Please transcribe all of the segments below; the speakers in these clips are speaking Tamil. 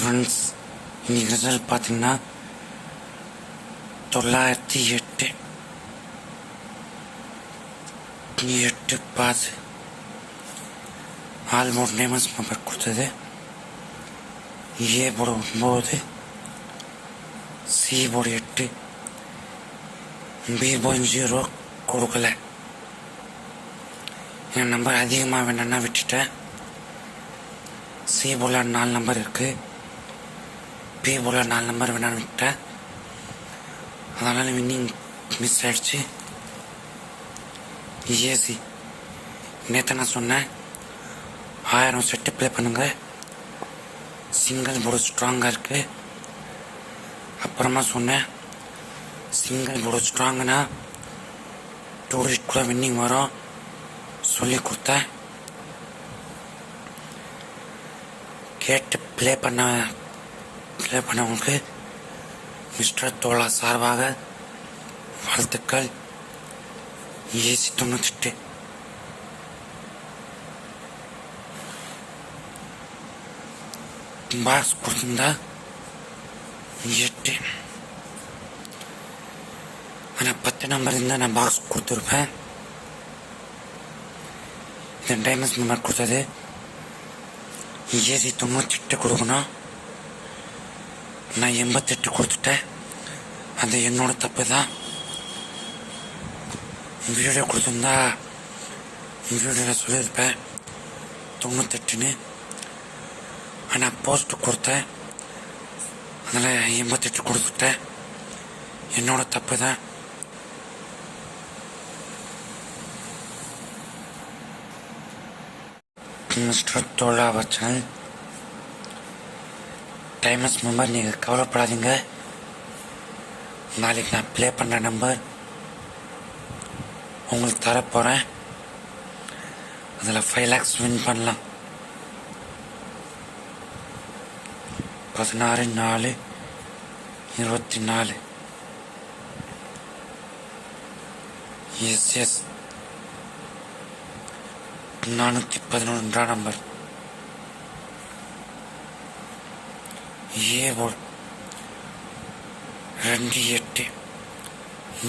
ஃப்ரெண்ட்ஸ் இன்னைக்கு ரிசல்ட் பார்த்தீங்கன்னா தொள்ளாயிரத்தி எட்டு எட்டு பாஸ் ஆல்மோஸ்ட் நேமஸ் நம்பர் கொடுத்தது ஏ போர்டு ஒம்பது சி போர்டு எட்டு பி போர்டு ஜீரோ கொடுக்கல என் நம்பர் அதிகமாக வேணும்னா விட்டுட்டேன் சி போர்டில் நாலு நம்பர் இருக்குது பி போல நாலு நம்பர் வேணான்னு விட்டேன் அதனால் வின்னிங் மிஸ் ஆயிடுச்சு. ஏசி நேற்று நான் சொன்னேன் ஆயிரம் செட்டு ப்ளே பண்ணுங்க. சிங்கிள் போர்டு ஸ்ட்ராங்காக இருக்குது அப்புறமா சொன்னேன் சிங்கிள் போர்டு ஸ்ட்ராங்குனா டூரிஸ்ட் கூட வின்னிங் வரும். சொல்லி கொடுத்தேன். கேட்டு ப்ளே பண்ண ப்ளே பண்ணவங்களுக்கு மிஸ்டர் தோலா சார்பாக வாழ்த்துக்கள். ஏசி தொண்ணூத்தெட்டு. பாஸ் கொடுத்துருந்தா எட்டு. ஆனால் பத்து நம்பர் இருந்தால் நான் பாக்ஸ் கொடுத்துருப்பேன். இந்த டைமண்ட்ஸ் நம்பர் கொடுத்தது. ஏசி தொண்ணூத்தெட்டு கொடுக்கணும். நான் எண்பத்தெட்டு கொடுத்துட்டேன். அது என்னோட தப்பு தான் வீடியோ கொடுத்துருந்தா வீடியோவில் சொல்லியிருப்பேன். தொண்ணூத்தெட்டுன்னு. ஆனால் போஸ்ட் கொடுத்தேன். அதனால் எண்பத்தெட்டு கொடுத்துட்டேன். என்னோட தப்பு தான் மிஸ்டர் தோலா வச்சன். டைமஸ் மெம்பர் நீங்கள் கவலைப்படாதீங்க. நாளைக்கு நான் ப்ளே பண்ணுற நம்பர் உங்களுக்கு தரப்போகிறேன் அதில் ஃபைவ் லேக்ஸ் வின் பண்ணலாம். பதினாறு நாலு இருபத்தி நாலு. எஸ் எஸ் நானூற்றி பதினொன்றாம் நம்பர் ஏபோல் ரெண்டு எட்டு.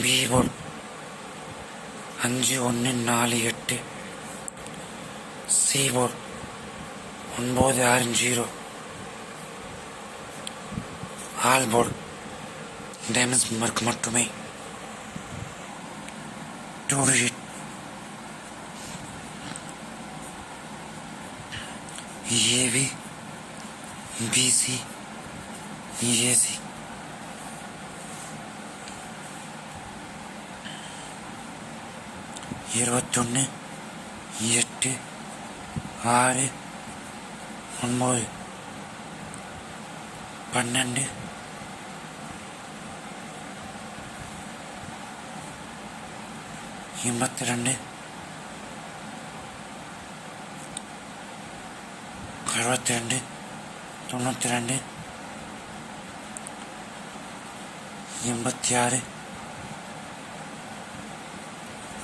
பி அஞ்சு ஒன்று நாலு எட்டு. சி ஒன்பது ஆறு ஜீரோ. ஆல்போல் டேமஸ் மார்க் மட்டுமே. Two digit. AB. BC AC இருபத்தொன்று எட்டு ஆறு ஒன்பது பன்னெண்டு எண்பத்தி ரெண்டு அறுபத்தி ரெண்டு தொண்ணூற்றி ரெண்டு எண்பத்தி ஆறு.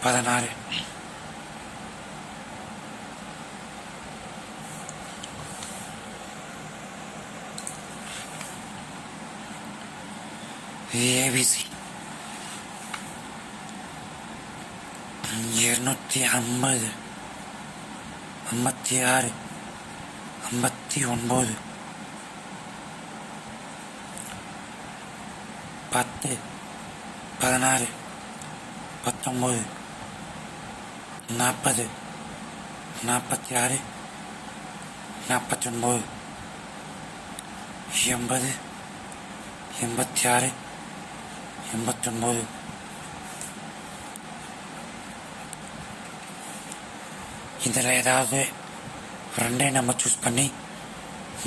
பதினாறு. ஏபிசி இருநூத்தி ஐம்பது. ஐம்பத்தி ஆறு. ஐம்பத்தி ஒன்பது. பத்து பதினாறு பத்தொம்பது நாற்பது நாற்பத்தி ஆறு நாற்பத்தி ஒன்பது எண்பது எண்பத்தி ஆறு எண்பத்தொன்பது இதில் ஏதாவது ரெண்டே நம்பர் சூஸ் பண்ணி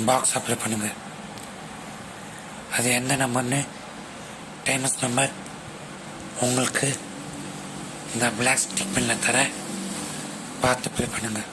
பாக்ஸ் அப்ளை பண்ணுங்க. அது எந்த நம்பர்னு டைமஸ் நம்பர் உங்களுக்கு இந்த பிளாக் ஸ்டிக் பின்ல தர பார்த்து ப்ளே பண்ணுங்கள்